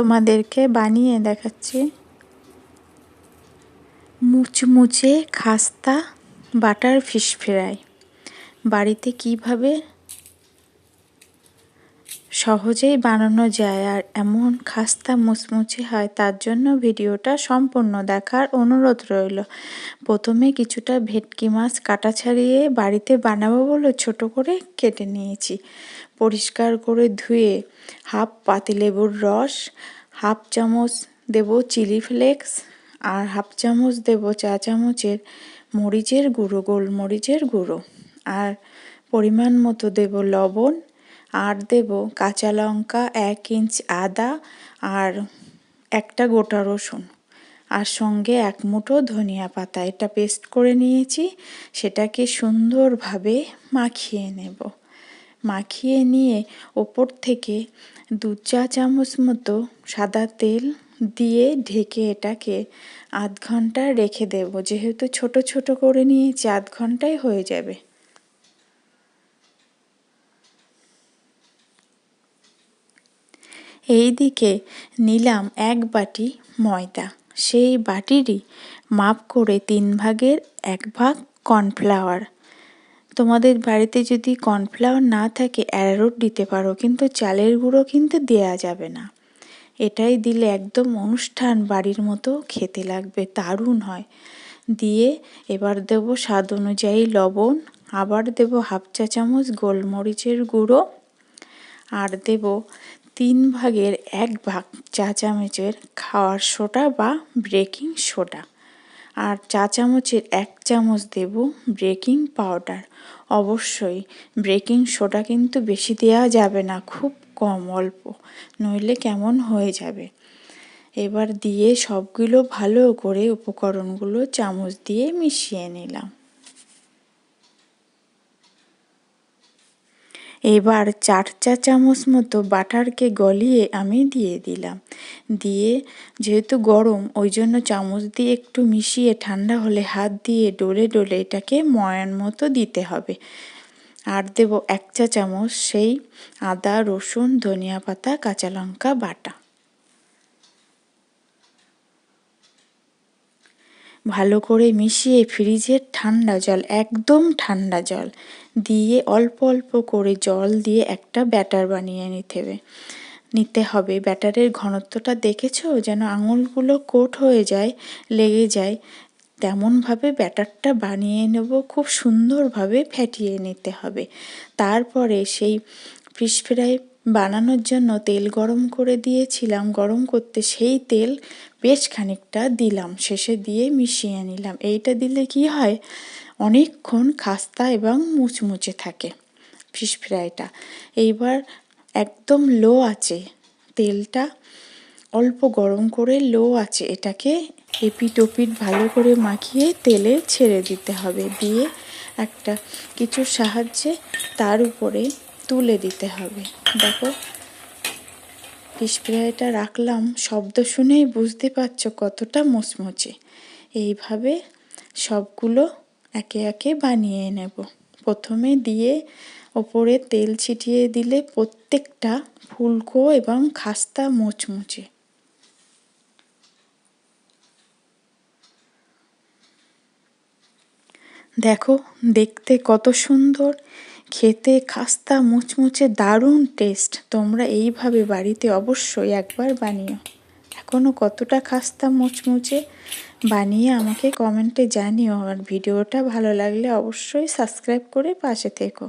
তোমাদেরকে বানিয়ে দেখাচ্ছি। মুচমুচে খাস্তা বাটার ফিশ ফ্রাই। বাড়িতে কীভাবে সহজেই বানানো যায় আর এমন খাস্তা মুচমুচে হয়, তার জন্য ভিডিওটা সম্পূর্ণ দেখার অনুরোধ রইল। প্রথমে কিছুটা ভেটকি মাছ কাটা ছাড়িয়ে বাড়িতে বানাবো বলে ছোট করে কেটে নিয়েছি। পরিষ্কার করে ধুয়ে হাফ পাতিলেবুর রস, হাফ চামচ দেব চিলি ফ্লেক্স আর হাফ চামচ দেব চা চামচের মরিচের গুঁড়ো, গোলমরিচের গুঁড়ো। আর পরিমাণ মতো দেব লবণ আর দেব কাঁচা লঙ্কা এক ইঞ্চ আদা আর একটা গোটা রসুন। আর সঙ্গে এক মুঠো ধনিয়া পাতা। এটা পেস্ট করে নিয়েছি। সেটাকে সুন্দরভাবে মাখিয়ে নেব। মাখিয়ে নিয়ে ওপর থেকে দু চা চামচ মতো সাদা তেল দিয়ে ঢেকে এটাকে আধ ঘণ্টা রেখে দেব। যেহেতু ছোট ছোট করে নিয়েছি, আধ ঘন্টায় হয়ে যাবে। এই দিকে নিলাম এক বাটি ময়দা। সেই বাটিরই মাপ করে তিন ভাগের এক ভাগ কর্নফ্লাওয়ার। তোমাদের বাড়িতে যদি কর্নফ্লাওয়ার না থাকে অ্যারোট দিতে পারো, কিন্তু চালের গুঁড়ো কিন্তু দেয়া যাবে না। এটাই দিলে একদম অনুষ্ঠান বাড়ির মতো খেতে লাগবে, দারুণ হয়। দিয়ে এবার দেব স্বাদ অনুযায়ী লবণ, আবার দেব হাফ চা চামচ গোলমরিচের গুঁড়ো, আর দেব তিন ভাগের এক ভাগ চা চামচের খাওয়ার সোডা বা বেকিং সোডা। আর চা চামচের এক চামচ দেব বেকিং পাউডার। অবশ্যই বেকিং সোডা কিন্তু বেশি দেওয়া যাবে না, খুব কম, অল্প, নইলে কেমন হয়ে যাবে। এবার দিয়ে সবগুলো ভালো করে উপকরণগুলো চামচ দিয়ে মিশিয়ে নিলাম। এবার চার চা চামচ মতো বাটারকে গলিয়ে আমি দিয়ে দিলাম। দিয়ে যেহেতু গরম ওই জন্য চামচ দিয়ে একটু মিশিয়ে ঠান্ডা হলে হাত দিয়ে ডলে ডলে এটাকে ময়ান মতো দিতে হবে। আর দেব এক চা চামচ সেই আদা, রসুন, ধনিয়া পাতা, কাঁচা লঙ্কা বাটা। ভালো করে মিশিয়ে ফ্রিজের ঠান্ডা জল, একদম ঠান্ডা জল দিয়ে অল্প অল্প করে জল দিয়ে একটা ব্যাটার বানিয়ে নিতে হবে। নিতে হবে। ব্যাটারের ঘনত্বটা দেখেছ? যেন আঙুলগুলো কোট হয়ে যায়, লেগে যায়। তেমনভাবে ব্যাটারটা বানিয়ে নেব, খুব সুন্দরভাবে ফ্যাটিয়ে নিতে হবে। তারপরে সেই ফিশ ফ্রাই বানানোর জন্য তেল গরম করে দিয়েছিলাম। গরম করতে সেই তেল বেশ খানিকটা দিলাম। শেষে দিয়ে মিশিয়ে নিলাম। এইটা দিলে কি হয়? অনেকক্ষণ খাস্তা এবং মুচমুচে থাকে ফিশ ফ্রাইটা। এইবার একদম লো আছে তেলটা অল্প গরম করে লো আছে এটাকে এপিট ওপিট ভালো করে মাখিয়ে তেলে ছেড়ে দিতে হবে। দিয়ে একটা কিছুর সাহায্যে তার উপরে তুলে দিতে হবে। দেখো স্প্রেটা রাখলাম, শব্দ শুনেই বুঝতে পারছ কতটা মুচমুচে। এইভাবে সবগুলো একে একে বানিয়ে নেব। প্রথমে দিয়ে ওপরে তেল ছিটিয়ে দিলে প্রত্যেকটা ফুলকো এবং খাস্তা মুচমুচে। দেখো, দেখতে কত সুন্দর। খেতে খাস্তা, মুচমুচে দারুণ টেস্ট তোমরা এইভাবে বাড়িতে অবশ্যই একবার বানিও। এখনও কতটা খাস্তা, মুচমুচে বানিয়ে আমাকে কমেন্টে জানিও। আর ভিডিওটা ভালো লাগলে অবশ্যই সাবস্ক্রাইব করে পাশে থেকো।